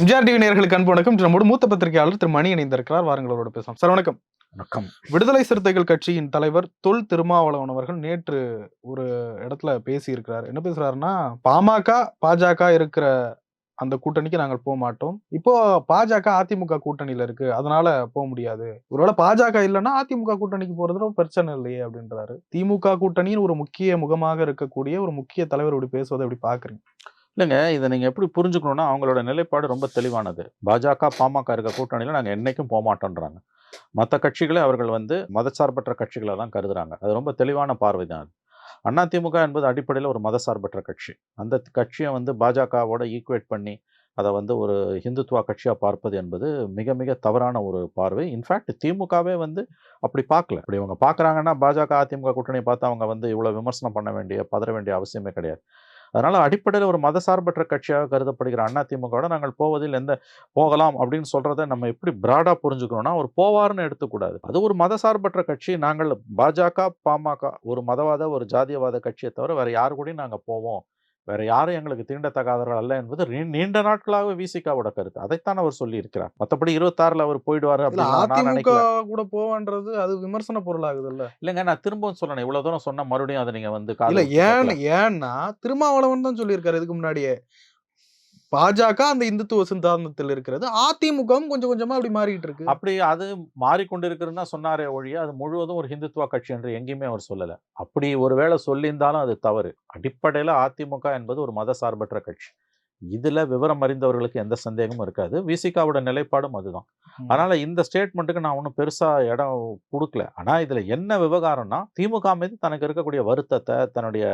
MGR TV நேயர்களுக்கு அன்பு வணக்கம். நம்மோடு மூத்த பத்திரிகையாளர் திரு மணி இணைந்திருக்கிறார். வாருங்களோட பேசலாம் சார் வணக்கம். வணக்கம். விடுதலை சிறுத்தைகள் கட்சியின் தலைவர் தொல் திருமாவளவன் அவர்கள் நேற்று ஒரு இடத்துல பேசி இருக்கிறார் என்ன பேசுறாருன்னா பாமக பாஜக இருக்கிற அந்த கூட்டணிக்கு நாங்கள் போக மாட்டோம். இப்போ பாஜக அதிமுக கூட்டணியில இருக்கு. அதனால போக முடியாது. ஒருவேளை பாஜக இல்லைன்னா அதிமுக கூட்டணிக்கு போறதுல பிரச்சனை இல்லையே அப்படின்றாரு. திமுக கூட்டணியின் ஒரு முக்கிய முகமாக இருக்கக்கூடிய ஒரு முக்கிய தலைவர் இப்படி பேசுவதை எப்படி பாக்குறீங்க இல்லைங்க. இதை நீங்கள் எப்படி புரிஞ்சுக்கணும்னா அவங்களோட நிலைப்பாடு ரொம்ப தெளிவானது. பாஜக பாமக இருக்க கூட்டணியில் நாங்கள் என்றைக்கும் போகமாட்டோன்றாங்க மற்ற கட்சிகளை அவர்கள் வந்து மதச்சார்பற்ற கட்சிகளை தான் கருதுறாங்க. அது ரொம்ப தெளிவான பார்வை தான் அது. அதிமுக என்பது அடிப்படையில் ஒரு மதசார்பற்ற கட்சி. அந்த கட்சியை வந்து பாஜகவோட ஈக்குவேட் பண்ணி அதை வந்து ஒரு ஹிந்துத்துவா கட்சியாக பார்ப்பது என்பது மிக மிக தவறான ஒரு பார்வை. இன்ஃபேக்ட் திமுகவே வந்து அப்படி பார்க்கல. அப்படி இவங்க பார்க்குறாங்கன்னா பாஜக அதிமுக கூட்டணியை பார்த்து அவங்க வந்து இவ்வளோ விமர்சனம் பண்ண வேண்டிய பதற வேண்டிய அவசியமே கிடையாது. அதனால் அடிப்படையில் ஒரு மதசார்பற்ற கட்சியாக கருதப்படுகிற அதிமுகவோட நாங்கள் போவதில் எந்த போகலாம் அப்படின்னு சொல்கிறத நம்ம எப்படி பிராடாக புரிஞ்சுக்கணும்னா ஒரு போவார்னு எடுத்துக்கூடாது. அது ஒரு மதசார்பற்ற கட்சி. நாங்கள் பாஜக பாமக ஒரு மதவாத ஒரு ஜாதியவாத கட்சியை தவிர வேறு யாரு கூடயும் நாங்கள் போவோம். வேற யாரும் எங்களுக்கு தீண்டத்தகாதவர்கள் அல்ல என்பது நீண்ட நாட்களாக விசிகாவோட கருத்து. அதைத்தான் அவர் சொல்லி இருக்கிறார் மற்றபடி இருபத்தாறுல அவர் போயிடுவாரு அதிமுக கூட போவான்றது அது விமர்சன பொருளாகுது இல்ல இல்லைங்க நான் திரும்பவும் சொல்லணும். இவ்வளவு தூரம் சொன்னா மறுபடியும் அதை நீங்க வந்து இல்ல ஏன். ஏன்னா திருமாவளவன் தான் சொல்லியிருக்காரு இதுக்கு முன்னாடியே. பாஜக அந்த இந்துத்துவ சித்தாந்தத்தில் இருக்கிறது. அதிமுகவும் கொஞ்சம் கொஞ்சமா அப்படி மாறிட்டு இருக்கு. அப்படி அது மாறிக்கொண்டிருக்கிறதுன்னு தான் சொன்னாரே ஒழிய அது முழுவதும் ஒரு ஹிந்துத்துவா கட்சி என்று எங்கேயுமே அவர் சொல்லல. அப்படி ஒருவேளை சொல்லியிருந்தாலும் அது தவறு. அடிப்படையில அதிமுக என்பது ஒரு மதசார்பற்ற கட்சி. இதுல விவரம் அறிந்தவர்களுக்கு எந்த சந்தேகமும் இருக்காது. விசிகாவோட நிலைப்பாடும் அதுதான். அதனால இந்த ஸ்டேட்மெண்ட்டுக்கு நான் ஒன்றும் பெருசா இடம் கொடுக்கல. ஆனா இதுல என்ன விவகாரம்னா திமுக மீது தனக்கு இருக்கக்கூடிய வருத்தத்தை தன்னுடைய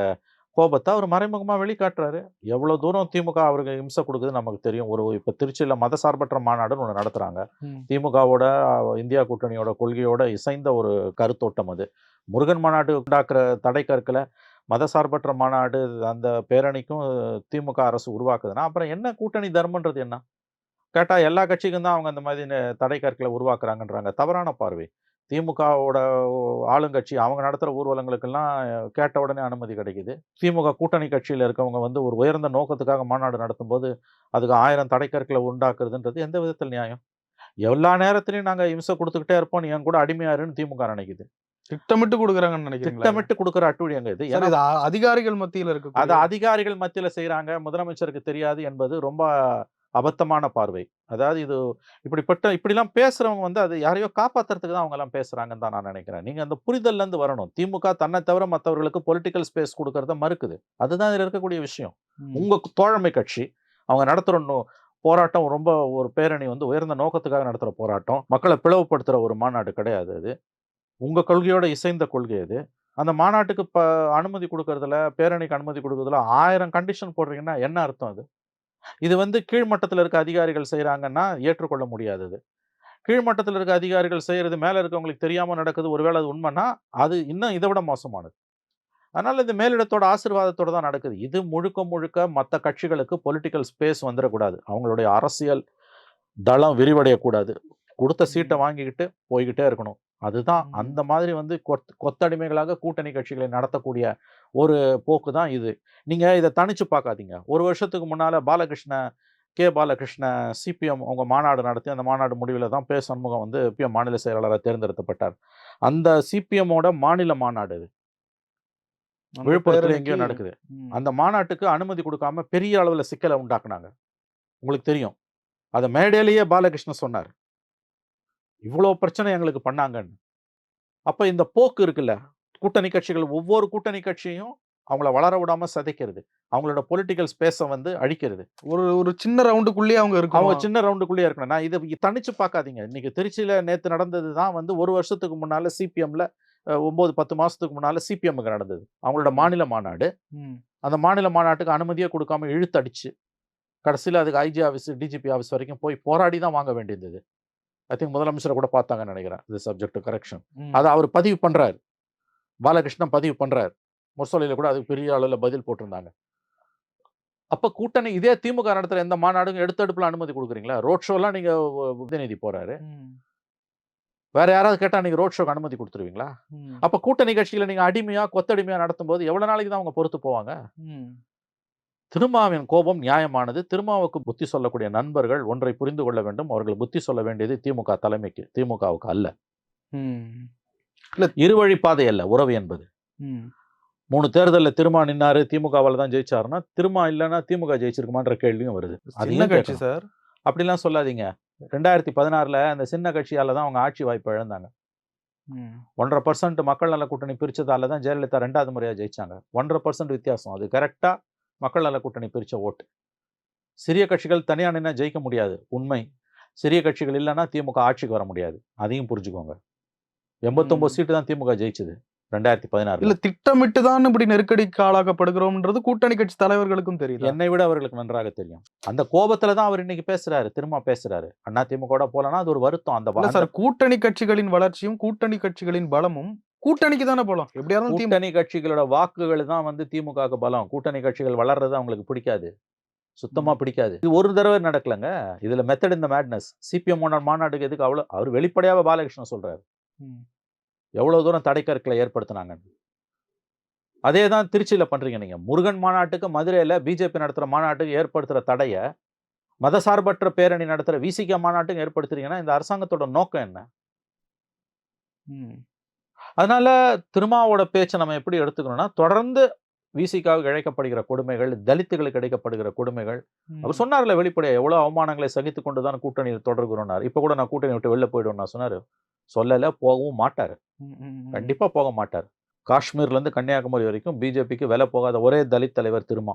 கோபத்தை அவர் மறைமுகமா வெளிக்காட்டுறாரு. எவ்வளவு தூரம் திமுக அவருக்கு இம்சை கொடுக்குது நமக்கு தெரியும். ஒரு இப்ப திருச்சியில மதசார்பற்ற மாநாடுன்னு ஒன்று நடத்துறாங்க. ம். திமுகவோட இந்தியா கூட்டணியோட கொள்கையோட இசைந்த ஒரு கருத்தோட்டம் அது. முருகன் மாநாடு உண்டாக்குற தடை கற்களை மதசார்பற்ற மாநாடு அந்த பேரணிக்கும் திமுக அரசு உருவாக்குதுன்னா அப்புறம் என்ன கூட்டணி தர்மன்றது என்ன? கேட்டா எல்லா கட்சிக்கும் தான் அவங்க அந்த மாதிரி தடை கற்களை உருவாக்குறாங்கன்றாங்க. தவறான பார்வை. திமுகவோட ஆளுங்கட்சி அவங்க நடத்துகிற ஊர்வலங்களுக்கெல்லாம் கேட்ட உடனே அனுமதி கிடைக்குது. திமுக கூட்டணி கட்சியில் இருக்கவங்க வந்து ஒரு உயர்ந்த நோக்கத்துக்காக மாநாடு நடத்தும்போது அதுக்கு ஆயிரம் தடைக்கற்களை உண்டாக்குறதுன்றது எந்த விதத்தில் நியாயம்? எல்லா நேரத்திலையும் நாங்க இம்சை கொடுத்துக்கிட்டே இருப்போம் என் கூட அடிமையாருன்னு திமுக நினைக்குது. திட்டமிட்டு கொடுக்குறாங்கன்னு நினைக்கிறீங்களா திட்டமிட்டு கொடுக்குற அட்டுழி எங்க இது. ஏன்னா அதிகாரிகள் மத்தியில இருக்கு அது அதிகாரிகள் மத்தியில செய்றாங்க. முதலமைச்சருக்கு தெரியாது என்பது ரொம்ப அபத்தமான பார்வை. அதாவது இது இப்படிப்பட்ட இப்படிலாம் பேசுறவங்க வந்து அது யாரையோ காப்பாத்துறதுக்கு தான் அவங்க எல்லாம் பேசுறாங்கன்னு தான் நான் நினைக்கிறேன். நீங்க அந்த புரிதல்ல இருந்து வரணும். திமுக தன்னை தவிர மற்றவர்களுக்கு பொலிட்டிக்கல் ஸ்பேஸ் கொடுக்கறத மறுக்குது. அதுதான் இதுல இருக்கக்கூடிய விஷயம். உங்க தோழமை கட்சி அவங்க நடத்துற நோ- போராட்டம் ரொம்ப ஒரு பேரணி வந்து உயர்ந்த நோக்கத்துக்காக நடத்துற போராட்டம். மக்களை பிளவுபடுத்துற ஒரு மாநாடு கிடையாது அது. உங்க கொள்கையோட இசைந்த கொள்கை அது. அந்த மாநாட்டுக்கு ப அனுமதி கொடுக்கறதுல பேரணிக்கு அனுமதி கொடுக்கறதுல ஆயிரம் கண்டிஷன் போடுறீங்கன்னா என்ன அர்த்தம் அது? இது வந்து கீழ்மட்டத்தில் இருக்க அதிகாரிகள் செய்றாங்கன்னா ஏற்றுக்கொள்ள முடியாதது. கீழ்மட்டத்தில் இருக்க அதிகாரிகள் செய்யறது மேல இருக்கவங்களுக்கு தெரியாம நடக்குது ஒருவேளை அது உண்மைன்னா அது இன்னும் இதை விட மோசமானது. அதனால இந்த மேலிடத்தோட ஆசீர்வாதத்தோட தான் நடக்குது. இது முழுக்க முழுக்க மற்ற கட்சிகளுக்கு பொலிட்டிக்கல் ஸ்பேஸ் வந்துடக்கூடாது. அவங்களுடைய அரசியல் தளம் விரிவடையக்கூடாது. கொடுத்த சீட்டை வாங்கிக்கிட்டு போய்கிட்டே இருக்கணும். அதுதான். அந்த மாதிரி வந்து கொத் கொத்தடிமைகளாக கூட்டணி கட்சிகளை நடத்தக்கூடிய ஒரு போக்கு தான் இது. நீங்க இதை தனிச்சு பார்க்காதீங்க. ஒரு வருஷத்துக்கு முன்னால பாலகிருஷ்ண கே. பாலகிருஷ்ண சிபிஎம் அவங்க மாநாடு நடத்தி அந்த மாநாடு முடிவில் தான் பே. சண்முகம் வந்து பிஎம் மாநில செயலாளராக தேர்ந்தெடுக்கப்பட்டார் அந்த சிபிஎம்மோட மாநில மாநாடு இது. விழுப்புரத்துல எங்கேயோ நடக்குது. அந்த மாநாட்டுக்கு அனுமதி கொடுக்காம பெரிய அளவில் சிக்கலை உண்டாக்குனாங்க. உங்களுக்கு தெரியும். அதை மேடையிலேயே பாலகிருஷ்ணன் சொன்னார். இவ்வளோ பிரச்சனை எங்களுக்கு பண்ணாங்கன்னு. அப்போ இந்த போக்கு இருக்குல்ல கூட்டணி கட்சிகள் ஒவ்வொரு கூட்டணி கட்சியும் அவங்கள வளர விடாம சிதைக்கிறது. அவங்களோட பொலிட்டிக்கல் ஸ்பேஸை வந்து அழிக்கிறது. ஒரு ஒரு சின்ன ரவுண்டுக்குள்ளேயே அவங்க அவங்க இருக்கும்? சின்ன ரவுண்டுக்குள்ளேயே இருக்கணும். நான் இதை தனிச்சு பார்க்காதீங்க. இன்னைக்கு திருச்சியில நேத்து நடந்தது தான் வந்து ஒரு வருஷத்துக்கு முன்னால சிபிஎம்ல ஒன்பது பத்து மாசத்துக்கு முன்னால சிபிஎம்க்கு நடந்தது. அவங்களோட மாநில மாநாடு. அந்த மாநில மாநாட்டுக்கு அனுமதியே கொடுக்காம இழுத்தடிச்சு கடைசியில் அதுக்கு ஐஜி ஆஃபீஸ் டிஜிபி ஆஃபீஸ் வரைக்கும் போய் போராடி தான் வாங்க வேண்டியிருந்தது. ஐ திங்க் முதலமைச்சரை கூட பார்த்தாங்கன்னு நினைக்கிறேன் இது சப்ஜெக்ட் கரெக்ஷன். அதை அவர் பதிவு பண்றாரு பாலகிருஷ்ணன் பதிவு பண்றாரு முரசொலியில கூட அதுக்கு பெரிய அளவில் பதில் போட்டிருந்தாங்க அப்ப கூட்டணி இதே திமுக நடத்துற எந்த மாநாடும் எடுத்தடுப்புல அனுமதி கொடுக்குறீங்களா ரோட் ஷோலாம் நீங்க உ- உதயநிதி போறாரு ம். வேற யாராவது கேட்டா நீங்க ரோட் ஷோக்கு அனுமதி கொடுத்துருவீங்களா. அப்ப கூட்டணி கட்சியில நீங்க அடிமையா கொத்தடிமையா நடத்தும் போது எவ்வளவு நாளைக்கு தான் அவங்க பொறுத்து போவாங்க. திருமாவின் கோபம் நியாயமானது. திருமாவுக்கு புத்தி சொல்லக்கூடிய நண்பர்கள் ஒன்றை புரிந்து கொள்ள வேண்டும். அவர்கள் புத்தி சொல்ல வேண்டியது திமுக தலைமைக்கு திமுகவுக்கு அல்ல. ம். இருவழி பாதை அல்ல உறவு என்பது. மூணு தேர்தலில் திருமா நின்னாரு திமுகவால தான் ஜெயிச்சாருன்னா திருமா இல்லைன்னா திமுக ஜெயிச்சிருக்குமான்ற கேள்வியும் வருது. அது கட்சி? சார். அப்படிலாம் சொல்லாதீங்க. ரெண்டாயிரத்தி பதினாறுல அந்த சின்ன கட்சியால தான் அவங்க ஆட்சி வாய்ப்பு இழந்தாங்க. ஒன்றரை பர்சன்ட் மக்கள் நல கூட்டணி பிரிச்சதால தான் ஜெயலலிதா ரெண்டாவது முறையாக ஜெயிச்சாங்க. ஒன்றரை பர்சன்ட் வித்தியாசம். அது கரெக்டாக மக்கள் நல கூட்டணி பிரிச்ச ஓட்டு. சிறிய கட்சிகள் தனியாக நின்னா ஜெயிக்க முடியாது உண்மை. சிறிய கட்சிகள் இல்லைன்னா திமுக ஆட்சிக்கு வர முடியாது. அதையும் புரிஞ்சுக்கோங்க. எண்பத்தொம்பது. சீட்டு தான் திமுக ஜெயிச்சது ரெண்டாயிரத்தி பதினாறு இல்ல திட்டமிட்டு தான் இப்படி நெருக்கடிக்கு ஆளாக்கப்படுகிறோம்ன்றது கூட்டணி கட்சி தலைவர்களுக்கும் தெரியுது? என்னை விட அவர்களுக்கு நன்றாக தெரியும். அந்த கோபத்துல தான் அவர் இன்னைக்கு பேசுறாரு திரும்ப பேசுறாரு. அண்ணா திமுக போலனா அது ஒரு வருத்தம். அந்த சார் கூட்டணி கட்சிகளின் வளர்ச்சியும் கூட்டணி கட்சிகளின் பலமும் கூட்டணிக்கு தானே போலாம். எப்படியா திமுக கூட்டணி கட்சிகளோட வாக்குகள் தான் வந்து திமுகவுக்கு பலம். கூட்டணி கட்சிகள் வளர்றது அவங்களுக்கு பிடிக்காது. சுத்தமா. பிடிக்காது. இது ஒரு தடவை நடக்கலங்க. இதுல மெத்தட் இந்த மேட்னஸ் சிபிஎம் மாநாட்டுக்கு எதுக்கு அவ்வளவு அவர் வெளிப்படையாக பாலகிருஷ்ணன் சொல்றாரு. எவ்வளவு தூரம் தடைக்கற்களை ஏற்படுத்தினாங்க. அதே தான் திருச்சியில பண்றீங்க நீங்க. முருகன் மாநாட்டுக்கு மதுரையில பிஜேபி நடத்துற மாநாட்டுக்கு ஏற்படுத்துற தடைய மதசார்பற்ற பேரணி நடத்துற விசிக மாநாட்டுக்கு ஏற்படுத்துறீங்கன்னா இந்த அரசாங்கத்தோட நோக்கம் என்ன. அதனால திருமாவோட பேச்சை நம்ம எப்படி எடுத்துக்கணும்னா தொடர்ந்து விசிகாவுக்கு இழைக்கப்படுகிற கொடுமைகள் தலித்துகளுக்கு இழைக்கப்படுகிற கொடுமைகள். அவர் சொன்னார்ல வெளிப்படையா எவ்வளவு அவமானங்களை சகித்து கொண்டு தான் கூட்டணியில் தொடர்கிறோம்னார். இப்ப கூட நான் கூட்டணி விட்டு வெளில போயிடுவேன் நான் சொன்னாரு. சொல்லல போகவும் மாட்டாரு. கண்டிப்பா போக மாட்டார். காஷ்மீர்ல இருந்து கன்னியாகுமரி வரைக்கும் பிஜேபிக்கு விலை போகாத ஒரே தலித் தலைவர் திருமா.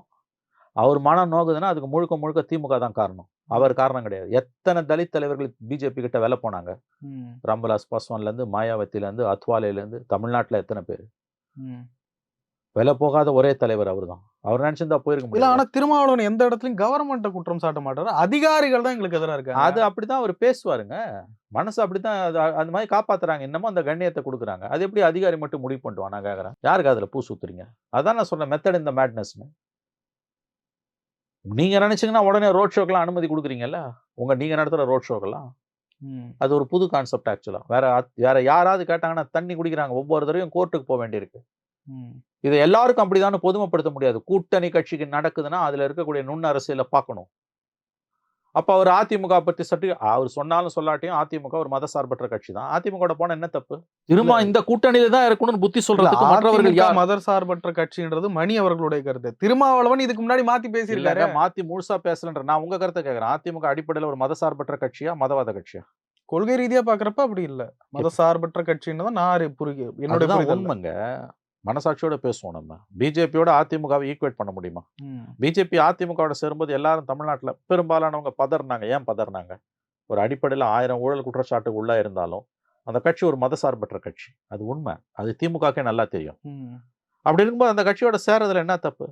அவர் மனம் நோகுதுன்னா அதுக்கு முழுக்க முழுக்க திமுக தான் காரணம். அவர் காரணம் கிடையாது. எத்தனை தலித் தலைவர்கள் பிஜேபி கிட்ட விலை போனாங்க? ராம்விலாஸ் பாஸ்வான்ல இருந்து மாயாவத்தில இருந்து அத்வாலேல இருந்து தமிழ்நாட்டுல எத்தனை பேர். விலை போகாத ஒரே தலைவர் அவர்தான் அவர் நினைச்சிருந்தா போயிருக்க முடியாது. ஆனா திருமாவளவன் எந்த இடத்துலயும் கவர்மெண்ட்டை குற்றம் சாட்ட மாட்டாரு. அதிகாரிகள் தான் எங்களுக்கு எதிரா இருக்காங்க. அது அப்படிதான் அவர் பேசுவாருங்க. மனசு அப்படித்தான் அது அந்த மாதிரி காப்பாத்துறாங்க. இன்னமும் அந்த கண்ணியத்தை கொடுக்குறாங்க. அது எப்படி அதிகாரி மட்டும் முடிவு பண்ணிட்டு நான் கேட்கறேன் யாருக்கு அதுல பூ சுத்துறீங்க? அதான் நான் சொன்ன மெத்தட் இந்த மேட்னஸ்னு நீங்க நினைச்சீங்கன்னா உடனே ரோட் ஷோக்கெல்லாம் அனுமதி கொடுக்குறீங்கல்ல? உங்க நீங்க நடத்துற ரோட் ஷோக்கெல்லாம் அது ஒரு புது கான்செப்ட் ஆக்சுவலா வேற வேற யாராவது கேட்டாங்கன்னா தண்ணி குடிக்கிறாங்க. ஒவ்வொரு தடவையும் கோர்ட்டுக்கு போக வேண்டியிருக்கு. இதை எல்லாருக்கும் அப்படிதான் பொதுமைப்படுத்த முடியாது. கூட்டணி கட்சிக்கு நடக்குதுன்னா அதுல இருக்கக்கூடிய நுண் அரசியலை பார்க்கணும். அப்ப அவர் அதிமுக பத்தி சற்று அவர் சொன்னாலும் சொல்லாட்டியும் அதிமுக ஒரு மதசார்பற்ற கட்சி தான். அதிமுக போன என்ன தப்பு? திரும்ப. இந்த கூட்டணியில தான் இருக்கணும்னு புத்தி சொல்றதுக்கு மற்றவர்கள் மதர் சார்பற்ற கட்சின்றது மணி அவர்களுடைய கருத்து. திருமாவளவன் இதுக்கு முன்னாடி மாத்தி பேசியிருக்காரு. மாத்தி முழுசா பேசலன்ற. நான் உங்க கருத்தை கேக்குறேன். அதிமுக அடிப்படையில ஒரு மதசார்பற்ற கட்சியா மதவாத கட்சியா? கொள்கை ரீதியா பாக்குறப்ப அப்படி இல்ல. மத சார்பற்ற கட்சின்னு தான் நான் அதுதான் புரிதல்ல. உண்மைங்க. மனசாட்சியோட பேசுவோம் நம்ம. பிஜேபியோட அதிமுகவை ஈக்குவேட் பண்ண முடியுமா? பிஜேபி அதிமுகவோட சேரும்போது எல்லாரும் தமிழ்நாட்டுல பெரும்பாலானவங்க பதறினாங்க. ஏன் பதறினாங்க? ஒரு அடிப்படையில் ஆயிரம் ஊழல் குற்றச்சாட்டுக்கு உள்ள இருந்தாலும் அந்த கட்சி ஒரு மதசார்பற்ற கட்சி. அது உண்மை. அது திமுகக்கே நல்லா தெரியும். அப்படி இருக்கும்போது அந்த கட்சியோட சேரதுல என்ன தப்பு?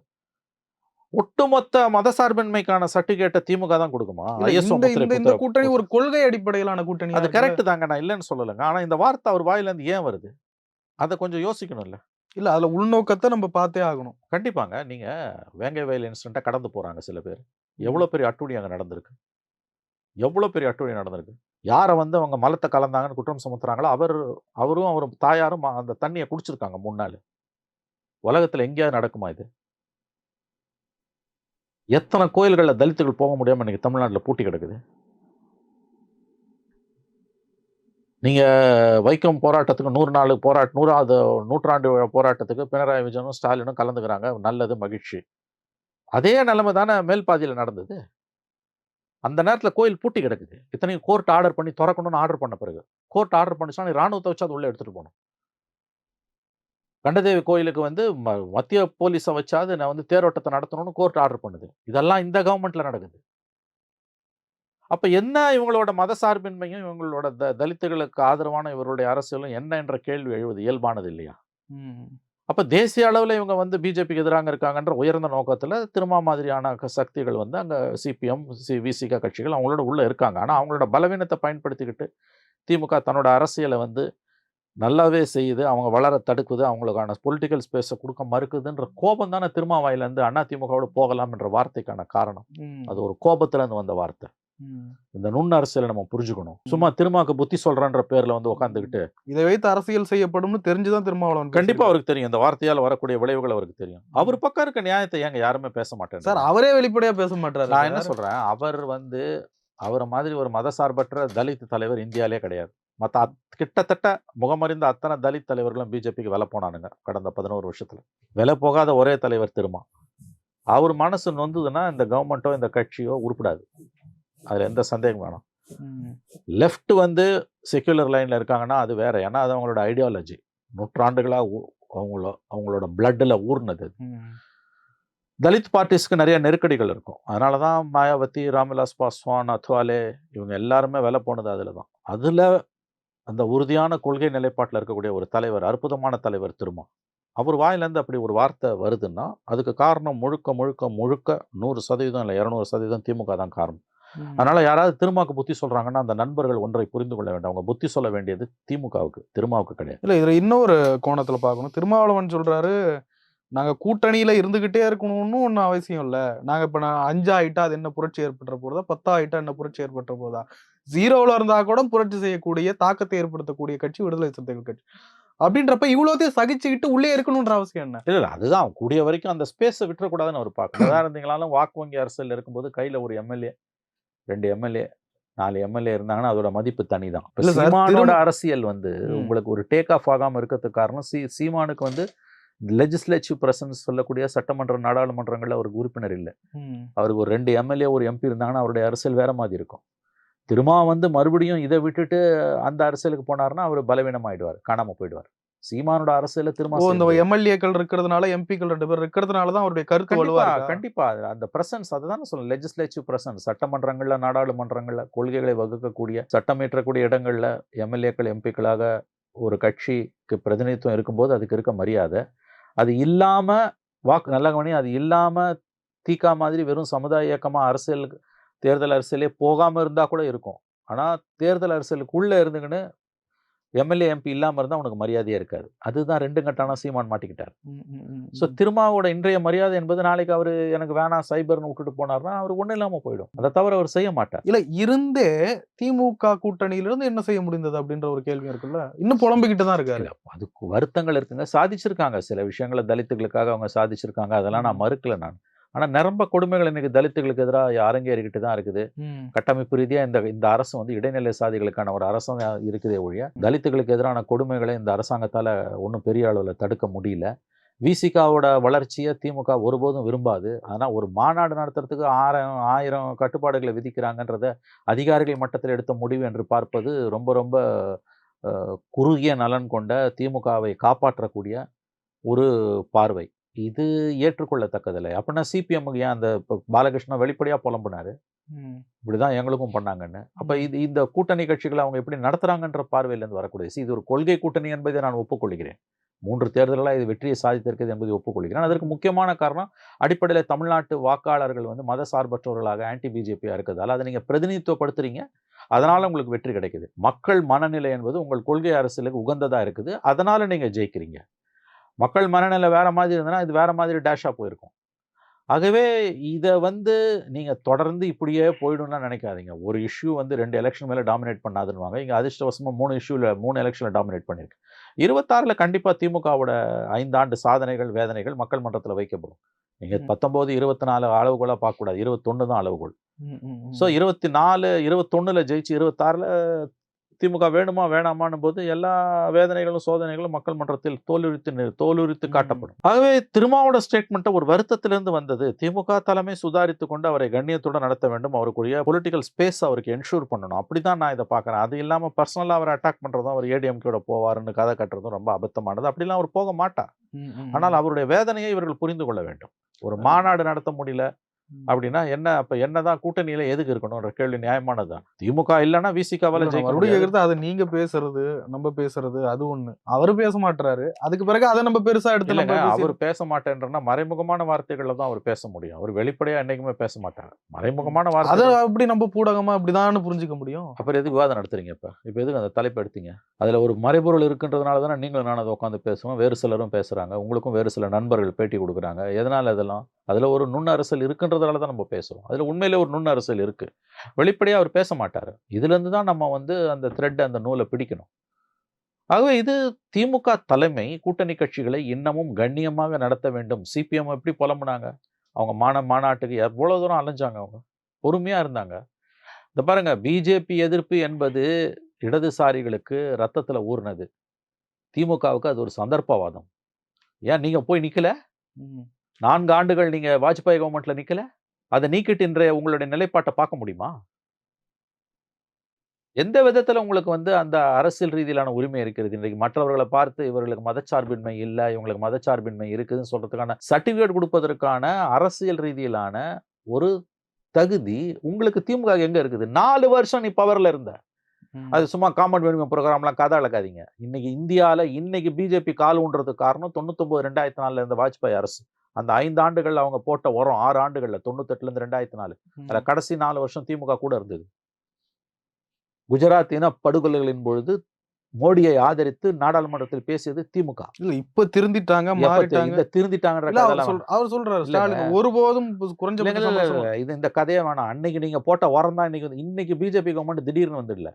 ஒட்டுமொத்த மதசார்பின்மைக்கான சர்டிபிகேட்டை திமுக தான் கொடுக்குமா? இந்த கூட்டணி ஒரு கொள்கை அடிப்படையிலான கூட்டணி அது கரெக்ட் தாங்க. நான் இல்லைன்னு சொல்லலைங்க. ஆனா இந்த வார்த்தை அவர் வாயில இருந்து ஏன் வருது? அதை கொஞ்சம் யோசிக்கணும்ல. இல்ல அதுல உள்நோக்கத்தை நம்ம பார்த்தே ஆகணும். கண்டிப்பாங்க. நீங்க வேங்கை வயல் இன்சிடென்ட்டை கடந்து போறாங்க சில பேர். எவ்வளவு பெரிய அட்டுடி அங்க நடந்திருக்கு? எவ்வளவு பெரிய அட்டுடி நடந்திருக்கு? யாரை வந்து அவங்க மலத்தை கலந்தாங்கன்னு குற்றம் சுமத்துறாங்களோ அவர் அவரும் அவர் தாயாரும் அந்த தண்ணியை குடிச்சிருக்காங்க முன்னாள் உலகத்துல எங்கேயாவது நடக்குமா இது? எத்தனை கோயில்கள்ல தலித்துகள் போக முடியாம இன்னைக்கு தமிழ்நாட்டுல பூட்டி கிடக்குது? நீங்கள் வைக்கம் போராட்டத்துக்கு நூறு நாள் போராட்ட நூறாவது நூற்றாண்டு போராட்டத்துக்கு பினராயி விஜயனும் ஸ்டாலினும் கலந்துக்கிறாங்க. நல்லது மகிழ்ச்சி. அதே நிலைமை தானே மேல் பாதியில் நடந்தது. அந்த நேரத்தில் கோயில் பூட்டி கிடக்குது. இத்தனையும் கோர்ட் ஆர்டர் பண்ணி திறக்கணும்னு ஆர்டர் பண்ண பிறகு கோர்ட் ஆர்டர் பண்ணிச்சுன்னா நீ ராணுவத்தை வச்சு அது உள்ளே எடுத்துகிட்டு போகணும். கண்டதேவி கோயிலுக்கு வந்து ம- மத்திய போலீஸை வச்சாது நான் வந்து தேரோட்டத்தை நடத்தணும்னு கோர்ட் ஆர்டர் பண்ணுது. இதெல்லாம் இந்த கவர்மெண்ட்டில் நடக்குது. அப்ப என்ன இவங்களோட மதசார்பின்மையும் இவங்களோட த தலித்துகளுக்கு ஆதரவான இவருடைய அரசியலும் என்ன என்ற கேள்வி எழுவது இயல்பானது இல்லையா. அப்ப தேசிய அளவில் இவங்க வந்து பிஜேபிக்கு எதிராக இருக்காங்கன்ற உயர்ந்த நோக்கத்துல திருமா மாதிரியான சக்திகள் வந்து அங்க சிபிஎம் சி விசிக கட்சிகள் அவங்களோட உள்ள இருக்காங்க ஆனா அவங்களோட பலவீனத்தை பயன்படுத்திக்கிட்டு திமுக தன்னோட அரசியலை வந்து நல்லாவே செய்யுது அவங்க வளர தடுக்குது அவங்களுக்கான பொலிட்டிக்கல் ஸ்பேஸை கொடுக்க மறுக்குதுன்ற கோபம் தானே திருமாவாயிலேருந்து அண்ணா திமுகவோட போகலாம் என்ற வார்த்தைக்கான காரணம். அது ஒரு கோபத்துல இருந்து வந்த வார்த்தை. இந்த நுண் அரசியலை நம்ம புரிஞ்சுக்கணும். சும்மா திருமாக்கு புத்தி சொல்றன்ற பேர்ல வந்து உட்காந்துக்கிட்டு இதை வைத்து அரசியல் செய்யப்படும்னு தெரிஞ்சுதான் திருமாவளவன் கண்டிப்பா. அவருக்கு தெரியும். இந்த வார்த்தையால வரக்கூடிய விளைவுகள் அவருக்கு தெரியும். அவர் பக்கம் இருக்க நியாயத்தை ஏங்க யாருமே பேச மாட்டேன் சார் அவரே வெளிப்படையா பேச மாட்டாரு நான் என்ன. சொல்றேன்? அவர் வந்து அவரை மாதிரி ஒரு மதசார்பற்ற தலித் தலைவர் இந்தியாலே கிடையாது. மத்த அத்- கிட்டத்தட்ட முகமறிந்த அத்தனை தலித் தலைவர்களும் பிஜேபிக்கு விலை போனானுங்க கடந்த பதினோரு வருஷத்துல. விலை போகாத ஒரே தலைவர் திருமா. அவர் மனசு நொந்ததுன்னா இந்த கவர்மெண்ட்டோ இந்த கட்சியோ உருப்படாது. அதுல எந்த சந்தேகம் வேணும். லெஃப்ட் வந்து செக்யுலர் லைன்ல இருக்காங்கன்னா அது வேற. ஏன்னா அது அவங்களோட ஐடியாலஜி நூற்றாண்டுகளா ஊ- அவங்களோ அவங்களோட பிளட்ல ஊர்னது. தலித் பார்ட்டிஸ்க்கு நிறைய நெருக்கடிகள் இருக்கும். அதனால தான் மாயாவதி ராம்விலாஸ் பாஸ்வான் அத்வாலே இவங்க எல்லாருமே விலை போனது அதில் தான் அதில் அந்த உறுதியான கொள்கை நிலைப்பாட்டில் இருக்கக்கூடிய ஒரு தலைவர் அற்புதமான தலைவர் திருமா. அவர் வாயிலேருந்து அப்படி ஒரு வார்த்தை வருதுன்னா அதுக்கு காரணம் முழுக்க முழுக்க முழுக்க நூறு சதவீதம் இல்லை இரநூறு சதவீதம் திமுக தான் காரணம். அதனால யாராவது திருமாக்கு புத்தி சொல்றாங்கன்னா அந்த நண்பர்கள் ஒன்றை புரிந்து கொள்ள வேண்டும். அவங்க புத்தி சொல்ல வேண்டியது திமுகவுக்கு திருமாவுக்கு கிடையாது. இல்ல இதுல இன்னொரு கோணத்துல பார்க்கணும். திருமாவளவன் சொல்றாரு நாங்க கூட்டணியில இருந்துகிட்டே இருக்கணும்னு ஒண்ணு அவசியம் இல்ல. நாங்க இப்ப நான் அஞ்சு ஆயிட்டா அது என்ன புரட்சி ஏற்பட்ட போதா பத்தா ஆயிட்டா என்ன புரட்சி ஏற்பட்ட போதா ஜீரோல இருந்தா கூட புரட்சி செய்யக்கூடிய தாக்கத்தை ஏற்படுத்தக்கூடிய கட்சி விடுதலை சிறுத்தைகள் கட்சி. அப்படின்றப்ப இவ்வளோத்தையும் சகிச்சுக்கிட்டு உள்ளே இருக்கணும்ன்ற அவசியம் என்ன? இல்ல இல்ல அதுதான். கூடிய வரைக்கும் அந்த ஸ்பேஸை விட்டுறக்கூடாதுன்னு அவர் பார்க்கணும். எதா இருந்தீங்களாலும் வாக்கு வங்கி அரசியல் இருக்கும்போது கையில ஒரு எம்எல்ஏ ரெண்டு எம்எல்ஏ நாலு எம்எல்ஏ இருந்தாங்கன்னா அதோட மதிப்பு தனி தான் சீமானோட அரசியல் வந்து. உங்களுக்கு ஒரு டேக் ஆஃப் ஆகாம இருக்கிறதுக்கு காரணம் சீ சீமானுக்கு வந்து லெஜிஸ்லேட்டிவ் பிரசன்ஸ் சொல்லக்கூடிய சட்டமன்ற நாடாளுமன்றங்கள்ல அவருக்கு உறுப்பினர் இல்லை. அவருக்கு ஒரு ரெண்டு எம்எல்ஏ ஒரு எம்பி இருந்தாங்கன்னா அவருடைய அரசியல் வேற மாதிரி இருக்கும் திருமா வந்து மறுபடியும் இதை விட்டுட்டு அந்த அரசியலுக்கு போனாருன்னா அவர் பலவீனமாயிடுவார் காணாம போயிடுவார் சீமானோட அரசியல திருமா ஓ இந்த சேர்ந்து- எம்எல்ஏக்கள் இருக்கிறதுனால எம்பிக்கள் ரெண்டு பேர் இருக்கிறதுனால தான் அவருடைய கருத்து வலுவா கண்டிப்பா. அது அந்த பிரசன்ஸ் அதுதான் சொல்ல லெஜிஸ்லேட்டிவ் பிரசன்ஸ் சட்டமன்றங்கள்ல நாடாளுமன்றங்கள்ல கொள்கைகளை வகுக்கக்கூடிய சட்டம் இயற்றக்கூடிய இடங்கள்ல எம்எல்ஏக்கள் எம்பிக்களாக ஒரு கட்சிக்கு பிரதிநிதித்துவம் இருக்கும்போது அதுக்கு இருக்க மரியாதை. அது இல்லாம வாக்கு நல்ல கவனி அது இல்லாம தீக்கா மாதிரி வெறும் சமுதாய இயக்கமா அரசியல் தேர்தல் அரசியலே போகாம இருந்தா கூட இருக்கும். ஆனா தேர்தல் அரசியலுக்குள்ள இருந்துக்கின்னு எம்எல்ஏ எம்பி இல்லாம இருந்தா உனக்கு மரியாதையே இருக்காது. அதுதான் ரெண்டு கட்டான சீமான் மாட்டிக்கிட்டார். ஸோ. திருமாவோட இன்றைய மரியாதை என்பது நாளைக்கு அவர் எனக்கு வேணாம் சைபர்னு விட்டுட்டு போனார்னா அவர் ஒன்றும் இல்லாமல் போயிடும். அதை தவிர அவர் செய்ய மாட்டார். இல்ல இருந்தே திமுக கூட்டணியில இருந்து என்ன செய்ய முடிந்தது அப்படின்ற ஒரு கேள்வி இருக்குல்ல? இன்னும் புலம்பிக்கிட்டு தான் இருக்காரு. அதுக்கு வருத்தங்கள் இருக்குங்க. சாதிச்சிருக்காங்க. சில விஷயங்களை தலித்துகளுக்காக அவங்க சாதிச்சிருக்காங்க. அதெல்லாம் நான் மறுக்கல நான். ஆனால் நிரம்ப கொடுமைகள் இன்னைக்கு தலித்துகளுக்கு எதிராக அரங்கேறிக்கிட்டு தான் இருக்குது. கட்டமைப்பு ரீதியாக இந்த இந்த அரசு வந்து இடைநிலை சாதிகளுக்கான ஒரு அரசு இருக்குதே ஒழிய தலித்துகளுக்கு எதிரான கொடுமைகளை இந்த அரசாங்கத்தால் ஒன்றும் பெரிய அளவில் தடுக்க முடியல. விசிகாவோட வளர்ச்சியை திமுக ஒருபோதும் விரும்பாது. ஆனால் ஒரு மாநாடு நடத்துறதுக்கு ஆயிரம் ஆயிரம் கட்டுப்பாடுகளை விதிக்கிறாங்கன்றத அதிகாரிகள் மட்டத்தில் எடுத்த முடிவு என்று பார்ப்பது ரொம்ப ரொம்ப குறுகிய நலன் கொண்ட திமுகவை காப்பாற்றக்கூடிய ஒரு பார்வை. இது ஏற்றுக்கொள்ளத்தக்கதில்லை. அப்படின்னா சிபிஎம்முக்கு ஏன் அந்த பாலகிருஷ்ணன் வெளிப்படையாக புலம்புனாரு. இப்படிதான் எங்களுக்கும் பண்ணாங்கன்னு. அப்ப இது இந்த கூட்டணி கட்சிகளை அவங்க எப்படி நடத்துறாங்கன்ற பார்வையிலேருந்து வரக்கூடிய இது ஒரு கொள்கை கூட்டணி என்பதை நான் ஒப்புக்கொள்கிறேன். மூன்று தேர்தல்களாக இது வெற்றியை சாதித்திருக்கிறது என்பதை ஒப்புக்கொள்கிறேன். அதற்கு முக்கியமான காரணம் அடிப்படையில் தமிழ்நாட்டு வாக்காளர்கள் வந்து மத சார்பற்றவர்களாக ஆன்டி பிஜேபியாக இருக்கிறதால அதை நீங்கள் பிரதிநிதித்துவப்படுத்துறீங்க. அதனால உங்களுக்கு வெற்றி கிடைக்குது. மக்கள் மனநிலை என்பது உங்கள் கொள்கை அரசியலுக்கு உகந்ததா இருக்குது. அதனால நீங்க ஜெயிக்கிறீங்க. மக்கள் மனநிலை வேற மாதிரி இருந்ததுன்னா இது வேற மாதிரி டேஷா போயிருக்கும். ஆகவே இதை வந்து நீங்க தொடர்ந்து இப்படியே போயிடும்னு நினைக்காதீங்க. ஒரு இஷ்யூ வந்து ரெண்டு எலெக்ஷன் மேல டாமினேட் பண்ணாதுன்னுவாங்க. இங்க அதிர்ஷ்டவசமா மூணு இஷ்யூல மூணு எலெக்ஷன்ல டாமினேட் பண்ணிருக்கு. இருபத்தாறுல கண்டிப்பா திமுகவோட ஐந்தாண்டு சாதனைகள் வேதனைகள் மக்கள் மன்றத்துல வைக்கப்படும். நீங்க ம். பத்தொன்பது இருபத்தி நாலு அளவுகோலா பார்க்கக்கூடாது. இருபத்தொன்னு தான் அளவுகோல். ஸோ இருபத்தி நாலு இருபத்தொன்னுல ஜெயிச்சு இருபத்தாறுல திமுக வேணுமா வேணாமான்னு போது எல்லா வேதனைகளும் சோதனைகளும் மக்கள் மன்றத்தில் தோலுரித்து தோலுரித்து. காட்டப்படும். ஆகவே திருமாவோட ஸ்டேட்மெண்ட்டை ஒரு வருத்தத்திலிருந்து வந்தது. திமுக தலைமை சுதாரித்து கொண்டு அவரை கண்ணியத்துடன் நடத்த வேண்டும். அவருக்குரிய பொலிட்டிக்கல் ஸ்பேஸ் அவருக்கு என்ஷூர் பண்ணணும். அப்படிதான் நான் இதை பார்க்குறேன். அது இல்லாமல் பர்சனலாக அவரை அட்டாக் பண்ணுறதும் அவர் ஏடிஎம்கேட போவாருன்னு கதை கட்டுறதும் ரொம்ப அபத்தமானது. அப்படிலாம் அவர் போக மாட்டார். ஆனால். அவருடைய வேதனையை இவர்கள் புரிந்து கொள்ள வேண்டும். ஒரு மாநாடு நடத்த முடியல. அப்படின்னா என்ன அப்ப என்னதான் கூட்டணியில எதுக்கு இருக்கணும்ன்ற கேள்வி நியாயமானதுதான். திமுக இல்லைன்னா விசிகாவால அது நீங்க பேசுறது நம்ம பேசுறது அது ஒண்ணு. அவரு பேச மாட்டாரு அதுக்கு பிறகு அதை நம்ம பெருசா எடுத்து இல்லைங்க நம்ம அவர் பேசி- மாட்டேன்றனா மறைமுகமான வார்த்தைகள்ல தான் அவர் பேச முடியும். அவர் வெளிப்படையா என்னைக்குமே பேச மாட்டாங்க மறைமுகமான அதை வார்த்தை அப்படி நம்ம பூடகமா அப்படிதான் புரிஞ்சுக்க முடியும்? அப்புறம் எதுக்கு விவாதம் நடத்துறீங்க இப்ப. இப்ப எதுக்கு அந்த தலைப்பு எடுத்தீங்க? அதுல ஒரு மறைபொருள் இருக்குன்றதுனால தானே நீங்களும் நான் அதை உட்காந்து பேசுவோம். வேறு சிலரும் பேசுறாங்க. உங்களுக்கும் வேறு சில நண்பர்கள் பேட்டி கொடுக்குறாங்க. எதனால இதெல்லாம்? அதுல ஒரு நுண் அரசியல் இருக்குன்ற அரசியல்ன்றதால தான் நம்ம பேசுகிறோம் அதுல உண்மையிலே ஒரு நுண் அரசியல் இருக்கு. வெளிப்படையாக அவர் பேச மாட்டார். இதுலேருந்து தான் நம்ம வந்து அந்த த்ரெட் அந்த நூலை பிடிக்கணும். ஆகவே இது திமுக தலைமை கூட்டணி கட்சிகளை இன்னமும் கண்ணியமாக நடத்த வேண்டும். சிபிஎம் எப்படி புலம்புனாங்க? அவங்க மான மாநாட்டுக்கு எவ்வளவு தூரம் அலைஞ்சாங்க அவங்க? பொறுமையா இருந்தாங்க. இந்த பாருங்க பிஜேபி எதிர்ப்பு என்பது இடதுசாரிகளுக்கு ரத்தத்துல ஊறினது. திமுகவுக்கு அது ஒரு சந்தர்ப்பவாதம். ஏன் நீங்க போய் நிக்கல? நான்கு ஆண்டுகள் நீங்க வாஜ்பாய் கவர்மெண்ட்ல நிக்கல? அதை நீக்கிட்டு இன்றைய உங்களுடைய நிலைப்பாட்டை பார்க்க முடியுமா? எந்த விதத்துல உங்களுக்கு வந்து அந்த அரசியல் ரீதியிலான உரிமை இருக்கிறது? இன்றைக்கு மற்றவர்களை பார்த்து இவர்களுக்கு மதச்சார்பின்மை இல்லை இவங்களுக்கு மதச்சார்பின்மை இருக்குதுன்னு சொல்றதுக்கான சர்டிபிகேட் கொடுப்பதற்கான அரசியல் ரீதியிலான ஒரு தகுதி உங்களுக்கு திமுக எங்க இருக்குது? நாலு வருஷம் நீ பவர்ல இருந்த. அது சும்மா காமன் வெனிமம் ப்ரோக்ராம்லாம் கதை அளக்காதீங்க இன்னைக்கு இந்தியாவில் இன்னைக்கு பிஜேபி கால் ஊன்றதுக்கு காரணம் தொண்ணூத்தொம்பது ரெண்டாயிரத்தி நாலுல இருந்த வாஜ்பாய் அரசு. அந்த ஐந்து ஆண்டுகள் அவங்க போட்ட உரம் ஆறு ஆண்டுகள்ல தொண்ணூத்தெட்டுல இருந்து ரெண்டாயிரத்தி நாலு. அதுல கடைசி நாலு வருஷம் திமுக கூட இருந்தது. குஜராத் இன படுகொலைகளின் பொழுது மோடியை ஆதரித்து நாடாளுமன்றத்தில் பேசியது திமுக. இல்ல இப்ப திருந்திட்டாங்க இந்த திருந்திட்டாங்கன்ற இல்ல அவர் சொல்றாரு ஒருபோதும் குறைஞ்ச இது இந்த கதையே வேணாம். அன்னைக்கு நீங்க போட்ட உரம் தான் இன்னைக்கு இன்னைக்கு பிஜேபி கவர்மெண்ட் திடீர்னு வந்துடல.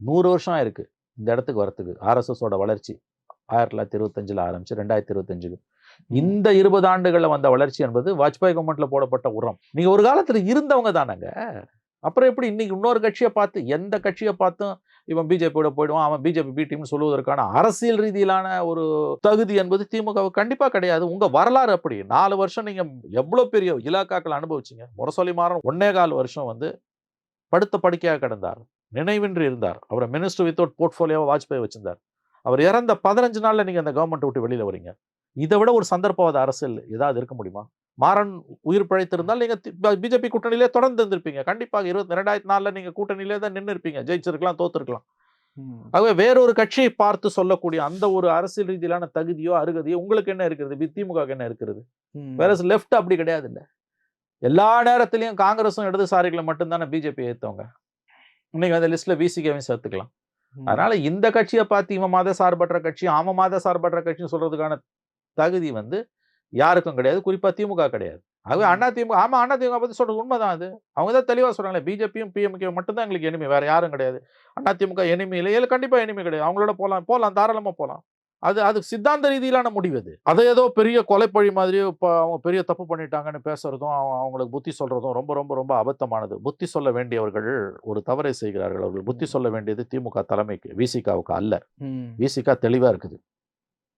நூறு வருஷம் ஆயிருக்கு இந்த இடத்துக்கு வரத்துக்கு ஆர்எஸ்எஸோட வளர்ச்சி ஆயிரத்தி தொள்ளாயிரத்தி இருபத்தஞ்சில் ஆரம்பிச்சு ரெண்டாயிரத்தி இருபத்தஞ்சுக்கு. இந்த இருபது ஆண்டுகளில் வந்த வளர்ச்சி என்பது வாஜ்பாய் கவர்மெண்ட்ல போடப்பட்ட உரம். நீங்க ஒரு காலத்துல இருந்தவங்க தானங்க. அப்புறம் எப்படி இன்னைக்கு இன்னொரு கட்சியை பார்த்து எந்த கட்சியை பார்த்தும் இவன் பிஜேபியோட போயிடுவான் அவன் பிஜேபி பி டீம்னு சொல்லுவதற்கான அரசியல் ரீதியிலான ஒரு தகுதி என்பது திமுக கண்டிப்பா கிடையாது. உங்க வரலாறு அப்படி. நாலு வருஷம் நீங்க எவ்வளவு பெரிய இலாக்காக்கள் அனுபவிச்சீங்க. முரசொலி மாறன் ஒன்னே கால் வருஷம் வந்து படுத்த படுக்கையாக கிடந்தார். நினைவின்றி இருந்தார். அவரை மினிஸ்டர் வித்தவுட் போர்ட்ஃபோலியோவை வாஜ்பாய் வச்சிருந்தார். அவர் இறந்த பதினஞ்சு நாள்ல நீங்க அந்த கவர்மெண்ட் விட்டு வெளியில வரீங்க. இதை விட ஒரு சந்தர்ப்பவாத அரசியல் ஏதாவது இருக்க முடியுமா? மாறன் உயிர் பிழைத்திருந்தால் நீங்க பிஜேபி கூட்டணியிலே தொடர்ந்து இருந்திருப்பீங்க. கண்டிப்பாக இருபத்தி ரெண்டாயிரத்தி நாலுல நீங்க கூட்டணியிலே தான் நின்று இருப்பீங்க ஜெயிச்சிருக்கலாம் தோத்துருக்கலாம். ஆகவே வேறொரு கட்சியை பார்த்து சொல்லக்கூடிய அந்த ஒரு அரசியல் ரீதியிலான தகுதியோ அருகதையோ உங்களுக்கு என்ன இருக்கிறது? திமுகவுக்கு என்ன இருக்கிறது? வேற லெஃப்ட் அப்படி கிடையாது இல்ல. எல்லா நேரத்திலையும் காங்கிரஸும் இடதுசாரிகளை மட்டும்தானே பிஜேபி ஏத்தவங்க. இன்னைக்கு அந்த லிஸ்ட்ல விசிகேவையும் சேர்த்துக்கலாம். அதனால இந்த கட்சியை பார்த்து இவன் மத சார்பற்ற கட்சி அவன் மத சார்பற்ற கட்சின்னு சொல்றதுக்கான தகுதி வந்து யாருக்கும் கிடையாது. குறிப்பா திமுக கிடையாது. ஆகவே ம். அண்ணா திமுக ஆமா அண்ணா திமுக பத்தி சொல்றது உண்மைதான் அது. அவங்க தான் தெளிவா சொல்றாங்களே பிஜேபியும் பிஎம்கே மட்டும்தான் எங்களுக்கு எனிமி வேற யாரும் கிடையாது. அண்ணா திமுக எனிமி இல்லை. இல்லை கண்டிப்பா எனிமி கிடையாது. அவங்களோட போலாம் போலாம் தாராளமா போலாம். அது அது சித்தாந்த ரீதியிலான முடிவு அது. அதை ஏதோ பெரிய கொலைப்பழி மாதிரி இப்போ அவங்க பெரிய தப்பு பண்ணிட்டாங்கன்னு பேசுறதும் அவங்க- அவங்களுக்கு புத்தி சொல்றதும் ரொம்ப ரொம்ப ரொம்ப அபத்தமானது. புத்தி சொல்ல வேண்டியவர்கள் ஒரு தவறை செய்கிறார்கள் அவர்கள். புத்தி சொல்ல வேண்டியது திமுக தலைமைக்கு விசிகாவுக்கு அல்ல. விசிகா தெளிவா இருக்குது.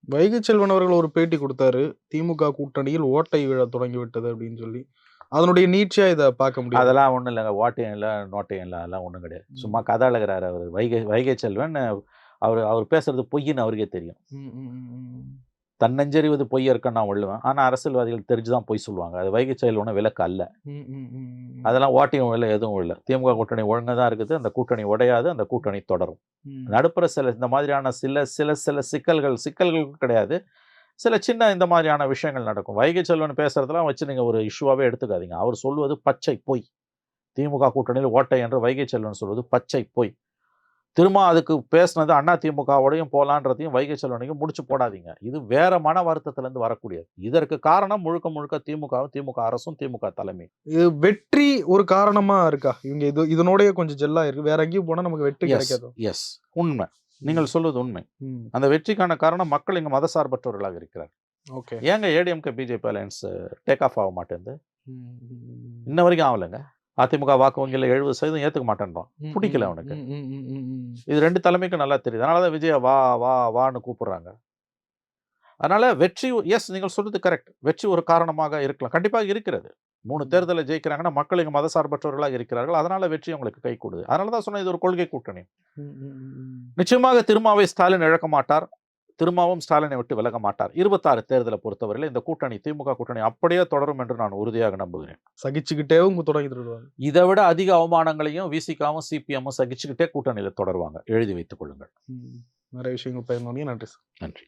வைகை செல்வன் அவர்கள் ஒரு பேட்டி கொடுத்தாரு. திமுக கூட்டணியில் ஓட்டை விழ தொடங்கி விட்டது அப்படின்னு சொல்லி. அதனுடைய நீட்சியா இதை பார்க்க முடியும்? அதெல்லாம் ஒண்ணும் இல்லைங்க. ஓட்டையும் இல்லை நோட்டையும் இல்லை. அதெல்லாம் ஒண்ணும் கிடையாது. சும்மா கதை அழகிறாரு அவர். வைகை வைகை செல்வன் அவர் அவர் பேசுறது பொய்ன்னு அவருக்கே தெரியும். தன்னஞ்செறிவது பொய் இருக்குன்னு நான் உள்ளுவேன் ஆனா அரசியல்வாதிகள் தெரிஞ்சுதான் பொய் சொல்லுவாங்க. அது வைகை செல்வனும் விலக்கு அல்ல. அதெல்லாம் ஓட்டையும் இல்லை எதுவும் இல்லை. திமுக கூட்டணி ஒழுங்கா தான் இருக்குது. அந்த கூட்டணி உடையாது அந்த கூட்டணி தொடரும். நடுப்புற சில இந்த மாதிரியான சில சில சில சிக்கல்கள் சிக்கல்கள் கிடையாது. சில சின்ன இந்த மாதிரியான விஷயங்கள் நடக்கும். வைகை செல்வன் பேசுறதெல்லாம் வச்சு நீங்க ஒரு இஷ்யூவாவே எடுத்துக்காதீங்க. அவர் சொல்வது பச்சை பொய். திமுக கூட்டணியில் ஓட்டை என்று வைகை செல்வன் சொல்வது பச்சை பொய். திரும்ப அதுக்கு பேசுனது அண்ணா திமுகவோடையும் போலான்றதையும் வைகை செல்வனையும் முடிச்சு போடாதீங்க. இது வேற மன வருத்தத்திலிருந்து வரக்கூடியது. இதற்கு காரணம் முழுக்க முழுக்க திமுகவும் திமுக அரசும் திமுக தலைமை. இது வெற்றி ஒரு காரணமா இருக்கா? இவங்க இது இதனோடய கொஞ்சம் ஜெல்லா இருக்கு. வேற எங்கேயும் போனா நமக்கு வெற்றி கிடைக்காது? எஸ் உண்மை. நீங்கள் சொல்வது உண்மை. அந்த வெற்றிக்கான காரணம் மக்கள் இங்க மதசார்பற்றவர்களாக இருக்கிறார். ஓகே. ஏங்க ADMK BJP alliance take off ஆக மாட்டேங்குது? இன்ன வரைக்கும் ஆகலைங்க. அதிமுக வாக்கு வங்கியில் எழுபது சதவீதம் ஏற்றுக்க மாட்டேன்றோம் பிடிக்கல அவனுக்கு. இது ரெண்டு தலைமைக்கும் நல்லா தெரியுது. அதனால தான் விஜய வா வா வான்னு கூப்பிடுறாங்க. அதனால வெற்றி எஸ் நீங்கள் சொல்றது கரெக்ட். வெற்றி ஒரு காரணமாக இருக்கலாம். கண்டிப்பாக இருக்கிறது. மூணு ம். தேர்தலை ஜெயிக்கிறாங்கன்னா மக்கள் இங்க மதசார்பற்றவர்களாக இருக்கிறார்கள். அதனால வெற்றி உங்களுக்கு கை கொடுது அதனால தான் சொன்னேன் இது ஒரு கொள்கை கூட்டணி. நிச்சயமாக திருமாவை ஸ்டாலின் இழக்க மாட்டார். திருமாவும் ஸ்டாலினை விட்டு விலக மாட்டார். இருபத்தாறு தேர்தலை பொறுத்தவரையில் இந்த கூட்டணி திமுக கூட்டணி அப்படியே தொடரும் என்று நான் உறுதியாக நம்புகிறேன். சகிச்சுக்கிட்டேவும் தொடங்கி இதை விட அதிக அவமானங்களையும் விசிகாவும் சிபிஎம்மும் சகிச்சுக்கிட்டே கூட்டணியில் தொடருவாங்க. எழுதி வைத்துக் கொள்ளுங்கள். நிறைய விஷயங்கள் பயன்படுத்தி நன்றி சார். நன்றி.